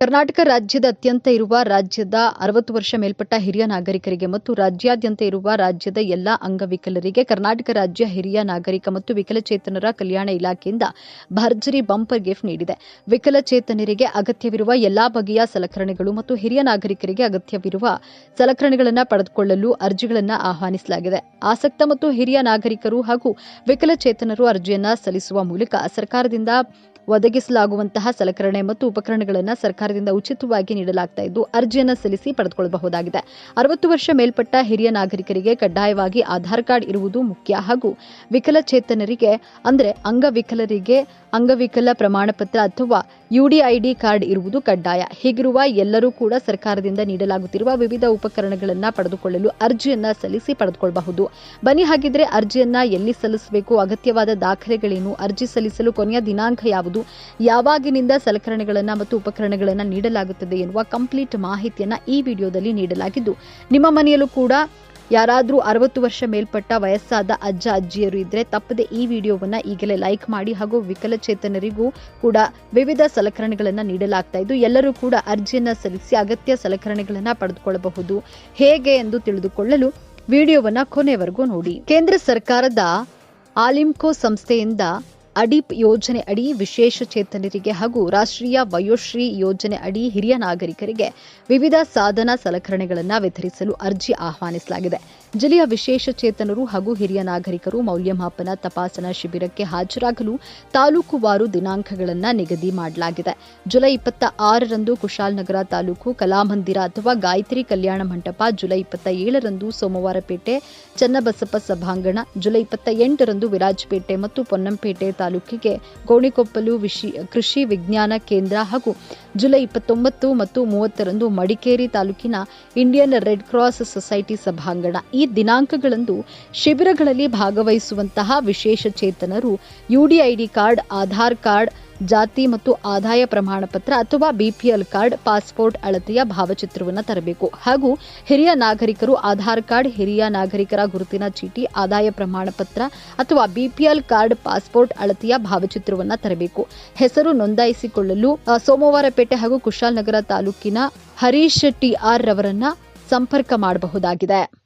ಕರ್ನಾಟಕ ರಾಜ್ಯದ ಅತ್ಯಂತ ಇರುವ ರಾಜ್ಯದ ಅರವತ್ತು ವರ್ಷ ಮೇಲ್ಪಟ್ಟ ಹಿರಿಯ ನಾಗರಿಕರಿಗೆ ಮತ್ತು ರಾಜ್ಯಾದ್ಯಂತ ಇರುವ ರಾಜ್ಯದ ಎಲ್ಲಾ ಅಂಗವಿಕಲರಿಗೆ ಕರ್ನಾಟಕ ರಾಜ್ಯ ಹಿರಿಯ ನಾಗರಿಕ ಮತ್ತು ವಿಕಲಚೇತನರ ಕಲ್ಯಾಣ ಇಲಾಖೆಯಿಂದ ಭರ್ಜರಿ ಬಂಪರ್ ಗಿಫ್ಟ್ ನೀಡಿದೆ. ವಿಕಲಚೇತನರಿಗೆ ಅಗತ್ಯವಿರುವ ಎಲ್ಲಾ ಬಗೆಯ ಸಲಕರಣೆಗಳು ಮತ್ತು ಹಿರಿಯ ನಾಗರಿಕರಿಗೆ ಅಗತ್ಯವಿರುವ ಸಲಕರಣೆಗಳನ್ನು ಪಡೆದುಕೊಳ್ಳಲು ಅರ್ಜಿಗಳನ್ನು ಆಹ್ವಾನಿಸಲಾಗಿದೆ. ಆಸಕ್ತ ಮತ್ತು ಹಿರಿಯ ನಾಗರಿಕರು ಹಾಗೂ ವಿಕಲಚೇತನರು ಅರ್ಜಿಯನ್ನು ಸಲ್ಲಿಸುವ ಮೂಲಕ ಸರ್ಕಾರದಿಂದ ಒದಗಿಸಲಾಗುವಂತಹ ಸಲಕರಣೆ ಮತ್ತು ಉಪಕರಣಗಳನ್ನು ಸರ್ಕಾರದಿಂದ ಉಚಿತವಾಗಿ ನೀಡಲಾಗ್ತಾ ಇದ್ದು, ಅರ್ಜಿಯನ್ನು ಸಲ್ಲಿಸಿ ಪಡೆದುಕೊಳ್ಳಬಹುದಾಗಿದೆ. ಅರವತ್ತು ವರ್ಷ ಮೇಲ್ಪಟ್ಟ ಹಿರಿಯ ನಾಗರಿಕರಿಗೆ ಕಡ್ಡಾಯವಾಗಿ ಆಧಾರ್ ಕಾರ್ಡ್ ಇರುವುದು ಮುಖ್ಯ. ಹಾಗೂ ವಿಕಲಚೇತನರಿಗೆ, ಅಂದರೆ ಅಂಗವಿಕಲರಿಗೆ, ಅಂಗವಿಕಲ ಪ್ರಮಾಣ ಪತ್ರ ಅಥವಾ ಯುಡಿಐಡಿ ಕಾರ್ಡ್ ಇರುವುದು ಕಡ್ಡಾಯ. ಹೀಗಿರುವ ಎಲ್ಲರೂ ಕೂಡ ಸರ್ಕಾರದಿಂದ ನೀಡಲಾಗುತ್ತಿರುವ ವಿವಿಧ ಉಪಕರಣಗಳನ್ನು ಪಡೆದುಕೊಳ್ಳಲು ಅರ್ಜಿಯನ್ನ ಸಲ್ಲಿಸಿ ಪಡೆದುಕೊಳ್ಳಬಹುದು. ಬನ್ನಿ, ಹಾಗಿದ್ರೆ ಅರ್ಜಿಯನ್ನ ಎಲ್ಲಿ ಸಲ್ಲಿಸಬೇಕು? ಅಗತ್ಯವಾದ ದಾಖಲೆಗಳೇನು? ಅರ್ಜಿ ಸಲ್ಲಿಸಲು ಕೊನೆಯ ದಿನಾಂಕ ಯಾವುದು? ಯಾವಾಗಿನಿಂದ ಸಲಕರಣೆಗಳನ್ನು ಮತ್ತು ಉಪಕರಣಗಳನ್ನು ನೀಡಲಾಗುತ್ತದೆ ಎನ್ನುವ ಕಂಪ್ಲೀಟ್ ಮಾಹಿತಿಯನ್ನ ಈ ವಿಡಿಯೋದಲ್ಲಿ ನೀಡಲಾಗಿದ್ದು, ನಿಮ್ಮ ಮನೆಯಲ್ಲೂ ಕೂಡ ಯಾರಾದರೂ ಅರವತ್ತು ವರ್ಷ ಮೇಲ್ಪಟ್ಟ ವಯಸ್ಸಾದ ಅಜ್ಜ, ಅಜ್ಜಿಯರು ಇದ್ರೆ ತಪ್ಪದೆ ಈ ವಿಡಿಯೋವನ್ನ ಈಗಲೇ ಲೈಕ್ ಮಾಡಿ ಹಾಗೂ ವಿಕಲಚೇತನರಿಗೂ ಕೂಡ ವಿವಿಧ ಸಲಕರಣೆಗಳನ್ನು ನೀಡಲಾಗ್ತಾ ಇದ್ದು, ಎಲ್ಲರೂ ಕೂಡ ಅರ್ಜಿಯನ್ನ ಸಲ್ಲಿಸಿ ಅಗತ್ಯ ಸಲಕರಣೆಗಳನ್ನು ಪಡೆದುಕೊಳ್ಳಬಹುದು. ಹೇಗೆ ಎಂದು ತಿಳಿದುಕೊಳ್ಳಲು ವಿಡಿಯೋವನ್ನ ಕೊನೆವರೆಗೂ ನೋಡಿ. ಕೇಂದ್ರ ಸರ್ಕಾರದ ಆಲಿಮ್ಕೋ ಸಂಸ್ಥೆಯಿಂದ ಅಡಿಪ್ ಯೋಜನೆ ಅಡಿ ವಿಶೇಷ ಚೇತನರಿಗೆ ಹಾಗೂ ರಾಷ್ಟ್ರೀಯ ವಯೋಶ್ರೀ ಯೋಜನೆ ಅಡಿ ಹಿರಿಯ ನಾಗರಿಕರಿಗೆ ವಿವಿಧ ಸಾಧನ ಸಲಕರಣೆಗಳನ್ನು ವಿತರಿಸಲು ಅರ್ಜಿ ಆಹ್ವಾನಿಸಲಾಗಿದೆ. ಜಿಲ್ಲೆಯ ವಿಶೇಷ ಚೇತನರು ಹಾಗೂ ಹಿರಿಯ ನಾಗರಿಕರು ಮೌಲ್ಯಮಾಪನ ತಪಾಸಣಾ ಶಿಬಿರಕ್ಕೆ ಹಾಜರಾಗಲು ತಾಲೂಕುವಾರು ದಿನಾಂಕಗಳನ್ನು ನಿಗದಿ ಮಾಡಲಾಗಿದೆ. ಜುಲೈ ಇಪ್ಪತ್ತ ಆರರಂದು ಕುಶಾಲನಗರ ತಾಲೂಕು ಕಲಾಮಂದಿರ ಅಥವಾ ಗಾಯತ್ರಿ ಕಲ್ಯಾಣ ಮಂಟಪ ಜುಲೈ ಇಪ್ಪತ್ತ ಏಳರಂದು ಸೋಮವಾರಪೇಟೆ, ಚನ್ನಬಸಪ್ಪ ಸಭಾಂಗಣ, ಜುಲೈ ಇಪ್ಪತ್ತ ಎಂಟರಂದು ವಿರಾಜಪೇಟೆ ಮತ್ತು ಪೊನ್ನಂಪೇಟೆ ತಾಲೂಕಿಗೆ ಗೋಣಿಕೊಪ್ಪಲು ಕೃಷಿ ವಿಜ್ಞಾನ ಕೇಂದ್ರ ಹಾಗೂ ಜುಲೈ ಇಪ್ಪತ್ತೊಂಬತ್ತು ಮತ್ತು ಮೂವತ್ತರಂದು ಮಡಿಕೇರಿ ತಾಲೂಕಿನ ಇಂಡಿಯನ್ ರೆಡ್ ಕ್ರಾಸ್ ಸೊಸೈಟಿ ಸಭಾಂಗಣ. ಈ ದಿನಾಂಕಗಳಂದು ಶಿಬಿರಗಳಲ್ಲಿ ಭಾಗವಹಿಸುವಂತಹ ವಿಶೇಷ ಚೇತನರು ಯುಡಿಐಡಿ ಕಾರ್ಡ್, ಆಧಾರ್ ಕಾರ್ಡ್ ಜಾತಿ ಮತ್ತು ಆದಾಯ ಪ್ರಮಾಣ ಪತ್ರ ಅಥವಾ ಬಿಪಿಎಲ್ ಕಾರ್ಡ್, ಪಾಸ್ಪೋರ್ಟ್ ಅಳತೆಯ ಭಾವಚಿತ್ರವನ್ನು ತರಬೇಕು. ಹಾಗೂ ಹಿರಿಯ ನಾಗರಿಕರು ಆಧಾರ್ ಕಾರ್ಡ್, ಹಿರಿಯ ನಾಗರಿಕರ ಗುರುತಿನ ಚೀಟಿ, ಆದಾಯ ಪ್ರಮಾಣ ಪತ್ರ ಅಥವಾ ಬಿಪಿಎಲ್ ಕಾರ್ಡ್, ಪಾಸ್ಪೋರ್ಟ್ ಅಳತೆಯ ಭಾವಚಿತ್ರವನ್ನು ತರಬೇಕು. ಹೆಸರು ನೋಂದಾಯಿಸಿಕೊಳ್ಳಲು ಸೋಮವಾರಪೇಟೆ ಹಾಗೂ ಕುಶಾಲನಗರ ತಾಲೂಕಿನ ಹರೀಶ್ ಟಿಆರ್ ರವರನ್ನ ಸಂಪರ್ಕ ಮಾಡಬಹುದಾಗಿದೆ.